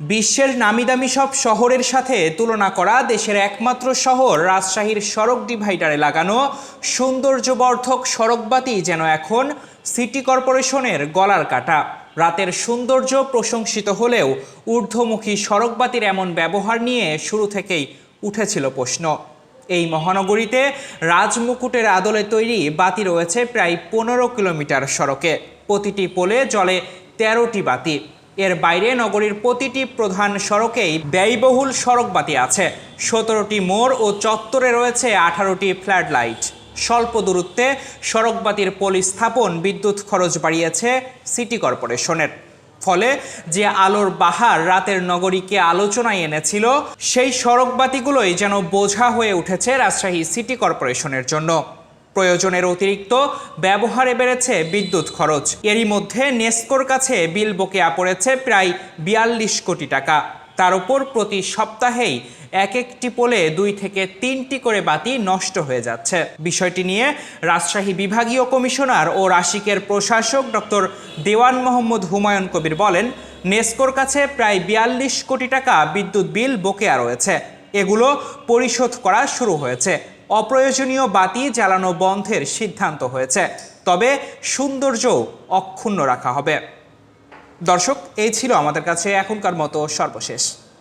বিশ্বের নামিদামি সব শহরের সাথে তুলনা করা দেশের একমাত্র শহর, রাজশাহীর সড়ক ডিভাইডারে লাগানো সৌন্দর্যবর্ধক সড়কবাতি যেন এখন সিটি কর্পোরেশনের গলার কাটা। রাতের সৌন্দর্য প্রশংসিত হলেও ঊর্ধ্বমুখী সড়কবাতির এমন ব্যবহার নিয়ে শুরু থেকেই উঠেছিল প্রশ্ন। এই মহানগরীতে রাজমুকুটের আদলে তৈরি বাতি রয়েছে প্রায় পনেরো কিলোমিটার সড়কে। প্রতিটি পোলে জলে তেরোটি বাতি। এর বাইরে নগরীর প্রতিটি প্রধান সড়কেই ব্যয়বহুল সড়ক বাতি আছে। সতেরোটি মোড় ও চত্বরে রয়েছে আঠারোটি ফ্ল্যাট লাইট। স্বল্প দূরত্বে সড়ক বাতির পলি স্থাপন বিদ্যুৎ খরচ বাড়িয়েছে সিটি কর্পোরেশনের। ফলে যে আলোর বাহার রাতের নগরীকে আলোচনায় এনেছিল, সেই সড়ক বাতিগুলোই যেন বোঝা হয়ে উঠেছে রাজশাহী সিটি কর্পোরেশনের জন্য। প্রয়োজনের অতিরিক্ত ব্যবহারে বেড়েছে বিদ্যুৎ খরচ। এরই মধ্যে নেস্কোর কাছে বিল বকেয়া পড়েছে প্রায় বিয়াল্লিশ কোটি টাকা। তার উপর প্রতি সপ্তাহেই এক একটি পোলে দুই থেকে তিনটি করে বাতি নষ্ট হয়ে যাচ্ছে। বিষয়টি নিয়ে রাজশাহী বিভাগীয় কমিশনার ও রাশিকের প্রশাসক ডক্টর দেওয়ান মোহাম্মদ হুমায়ুন কবির বলেন, নেস্কোর কাছে প্রায় বিয়াল্লিশ কোটি টাকা বিদ্যুৎ বিল বকেয়া রয়েছে। এগুলো পরিশোধ করা শুরু হয়েছে। অপ্রয়োজনীয় বাতি জ্বালানো বন্ধের সিদ্ধান্ত হয়েছে। তবে সৌন্দর্য অক্ষুণ্ণ রাখা হবে। দর্শক, এই ছিল আমাদের কাছে এখনকার মতো সর্বশেষ।